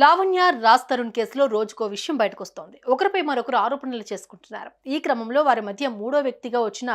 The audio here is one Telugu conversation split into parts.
లావణ్య రాజ్ తరుణ్ కేసులో రోజుకో విషయం బయటకొస్తోంది. ఒకరిపై మరొకరు ఆరోపణలు చేసుకుంటున్నారు. ఈ క్రమంలో వారి మధ్య మూడో వ్యక్తిగా వచ్చిన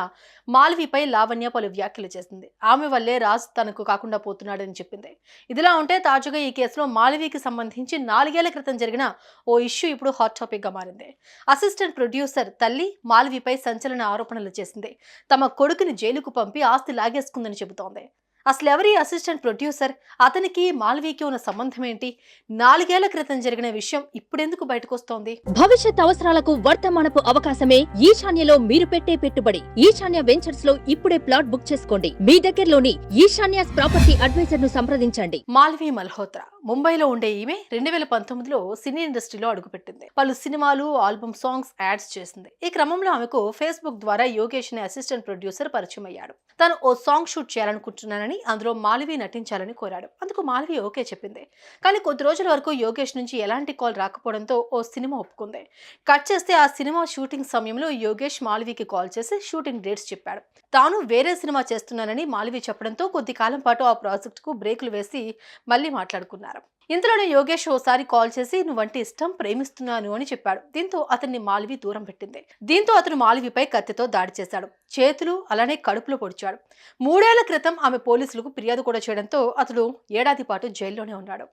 మాల్వీపై లావణ్య పలు వ్యాఖ్యలు చేసింది. ఆమె వల్లే రాజ్ తనకు కాకుండా పోతున్నాడని చెప్పింది. ఇదిలా ఉంటే తాజాగా ఈ కేసులో మాల్వీకి సంబంధించి నాలుగేళ్ళ క్రితం జరిగిన ఓ ఇష్యూ ఇప్పుడు హాట్ టాపిక్గా మారింది. అసిస్టెంట్ ప్రొడ్యూసర్ తల్లి మాల్వీపై సంచలన ఆరోపణలు చేసింది. తమ కొడుకుని జైలుకు పంపి ఆస్తి లాగేసుకుందని చెబుతోంది. అసలు ఎవరి అసిస్టెంట్ ప్రొడ్యూసర్? అతనికి మాల్వీకి ఉన్న సంబంధం ఏంటి నాలుగేళ్ళ క్రితం జరిగిన విషయం ఇప్పుడెందుకు బయటకు వస్తోంది భవిష్యత్ అవసరాలకు వర్తమానపు అవకాశమే ఈశాన్యలో మీరు పెట్టే పెట్టుబడి. ఈశాన్య వెంచర్స్లో ఇప్పుడే ప్లాట్ బుక్ చేసుకోండి. మీ దగ్గరలోని ఈశాన్యాస్ ప్రాపర్టీ అడ్వైజర్ను సంప్రదించండి. మాల్వీ మల్హోత్రా ముంబైలో ఉండే ఈమె రెండు వేల పంతొమ్మిదిలో సినీ ఇండస్ట్రీలో అడుగుపెట్టింది. పలు సినిమాలు ఆల్బమ్ సాంగ్స్ యాడ్స్ చేసింది. ఈ క్రమంలో ఆమెకు ఫేస్బుక్ ద్వారా యోగేష్ అనే అసిస్టెంట్ ప్రొడ్యూసర్ పరిచయం అయ్యాడు తను ఓ సాంగ్ షూట్ చేయాలనుకుంటున్నానని అందులో మాలవి నటించాలని కోరాడు. అందుకు మాలవి ఓకే చెప్పింది. కానీ కొద్ది రోజుల వరకు యోగేష్ నుంచి ఎలాంటి కాల్ రాకపోవడంతో ఓ సినిమా ఒప్పుకుంది. కట్ చేస్తే ఆ సినిమా షూటింగ్ సమయంలో యోగేష్ మాలవికి కాల్ చేసి షూటింగ్ డేట్స్ చెప్పాడు. తాను వేరే సినిమా చేస్తున్నానని మాలవి చెప్పడంతో కొద్ది కాలం పాటు ఆ ప్రాజెక్టుకు బ్రేకులు వేసి మళ్ళీ మాట్లాడుకున్నారు. ఇంతలోనే యోగేష్ ఓసారి కాల్ చేసి నువ్వంటే ఇష్టం ప్రేమిస్తున్నాను అని చెప్పాడు. దీంతో అతన్ని మాలివి దూరం పెట్టింది. దీంతో అతను మాలివిపై కత్తితో దాడి చేశాడు. చేతులు అలానే కడుపులో పొడిచాడు. మూడేళ్ళ క్రితం ఆమె పోలీసులకు ఫిర్యాదు కూడా చేయడంతో అతడు ఏడాది పాటు జైల్లోనే ఉన్నాడు.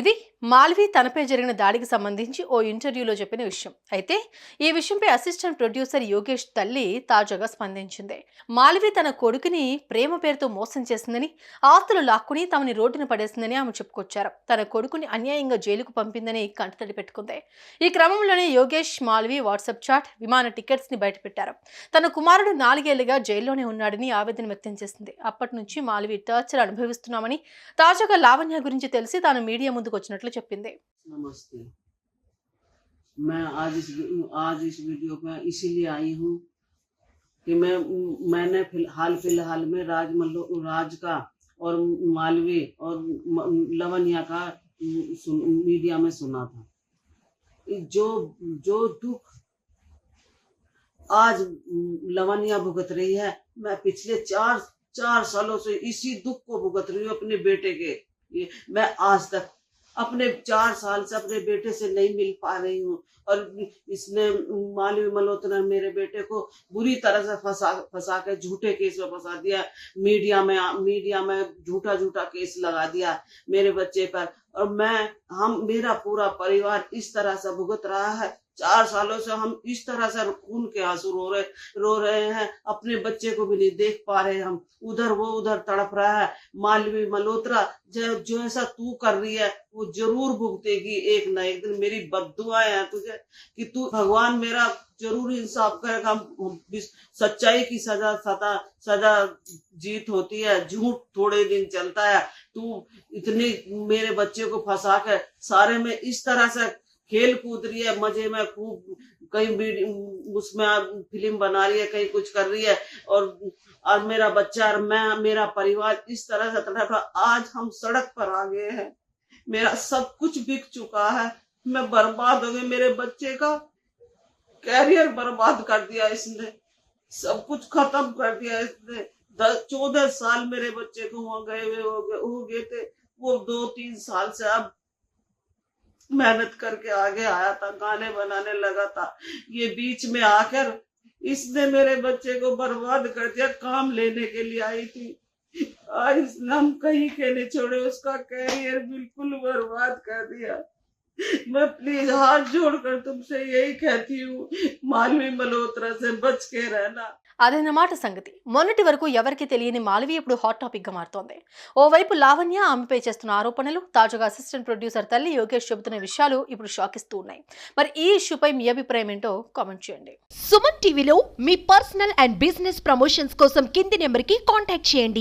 ఇది మాల్వి తనపై జరిగిన దాడికి సంబంధించి ఓ ఇంటర్వ్యూలో చెప్పిన విషయం. అయితే ఈ విషయంపై అసిస్టెంట్ ప్రొడ్యూసర్ యోగేష్ తల్లి తాజాగా స్పందించింది. మాల్వి తన కొడుకుని ప్రేమ పేరుతో మోసం చేసిందని ఆస్తులు లాక్కుని తమని రోడ్డున పడేసిందని ఆమె చెప్పుకొచ్చారు. తన కొడుకుని అన్యాయంగా జైలుకు పంపిందని కంటతడి పెట్టుకుంది. ఈ క్రమంలోనే యోగేష్ మాల్వి వాట్సాప్ చాట్ విమాన టికెట్స్ని బయటపెట్టారు. తన కుమారుడు నాలుగేళ్ళుగా జైల్లోనే ఉన్నాడని ఆవేదన వ్యక్తం చేసింది. అప్పటి నుంచి మాల్వి టార్చర్ అనుభవిస్తున్నామని తాజాగా లావణ్య గురించి తెలిసి తాను మీడియా ముందుకు వచ్చినట్లు చెప్పింది नमस्ते मैं आज इस आज इस वीडियो में इसीलिए आई हूँ कि मैं मैंने फिलहाल फिलहाल में राज मल्लो राज का और मालवी और म- लवनिया का सुन, मीडिया में सुना था जो जो दुख आज लवनिया भुगत रही है मैं पिछले चार चार सालों से इसी दुख को भुगत रही हूँ अपने बेटे के ये मैं आज तक अपने चार साल से अपने बेटे से नहीं मिल पा रही हूँ। और इसने मालवी मल्होत्रा मेरे बेटे को बुरी तरह से फंसा फंसा के झूठे केस में फंसा दिया। मीडिया में मीडिया में झूठा झूठा केस लगा दिया मेरे बच्चे पर। और मैं, हम, मेरा पूरा परिवार इस तरह से भुगत रहा है। चार सालों से हम इस तरह से खून के आँसू रो रहे रो रहे हैं। अपने बच्चे को भी नहीं देख पा रहे हम। उधर वो उधर तड़प रहा है। मालवी मल्होत्रा, जो जो ऐसा तू कर रही है, वो ज़रूर भुगतेगी एक ना एक दिन। मेरी बददुआएँ हैं तुझे कि तू, भगवान मेरा ज़रूर इंसाफ करेगा सच्चाई की सजा सदा सजा जीत होती है, झूठ थोड़े दिन चलता है। तू इतनी मेरे बच्चे को फंसा कर सारे में इस तरह से खेल कूद रही है, मज़े में खूब कहीं उसमें फ़िल्म बना रही है, कहीं कुछ कर रही है, और और मेरा बच्चा और मैं, मेरा परिवार इस तरह से तड़प रहा आज हम सड़क पर आ गए हैं। मेरा सब कुछ बिक चुका है। मैं बर्बाद हो गई मेरे बच्चे का। कैरियर बर्बाद कर दिया इसने। सब कुछ खत्म कर दिया इसने। दस, चौदह साल मेरे बच्चे को वहाँ गए हुए हो गए हो गए थे। वो दो तीन साल से अब मेहनत करके आगे आया था, गाने बनाने लगा था। ये बीच में आकर इसने मेरे बच्चे को बर्बाद कर दिया, काम लेने के लिए आई थी। आज इसने हम कहीं के नहीं छोड़े, उसका कैरियर बिल्कुल बर्बाद कर दिया। मैं प्लीज हाथ जोड़कर तुमसे यही कहती हूँ मालवी मल्होत्रा से बच के रहना అదన్నమాట సంగతి మొన్నటి వరకు ఎవరికి తెలియని మాలవి ఇప్పుడు హాట్ టాపిక్ గా మారుతోంది ఓవైపు లావణ్య ఆమెపై చేస్తున్న ఆరోపణలు తాజాగా అసిస్టెంట్ ప్రొడ్యూసర్ తల్లి యోగేష్ చెబుతున్న విషయాలు ఇప్పుడు షాక్ ఇస్తూ ఉన్నాయి మరి ఈ ఇష్యూపై మీ అభిప్రాయం ఏంటో కామెంట్ చేయండి సుమన్ టీవీలో మీ పర్సనల్ అండ్ బిజినెస్ ప్రమోషన్స్ కోసం కింది నెంబర్ కి కాంటాక్ట్ చేయండి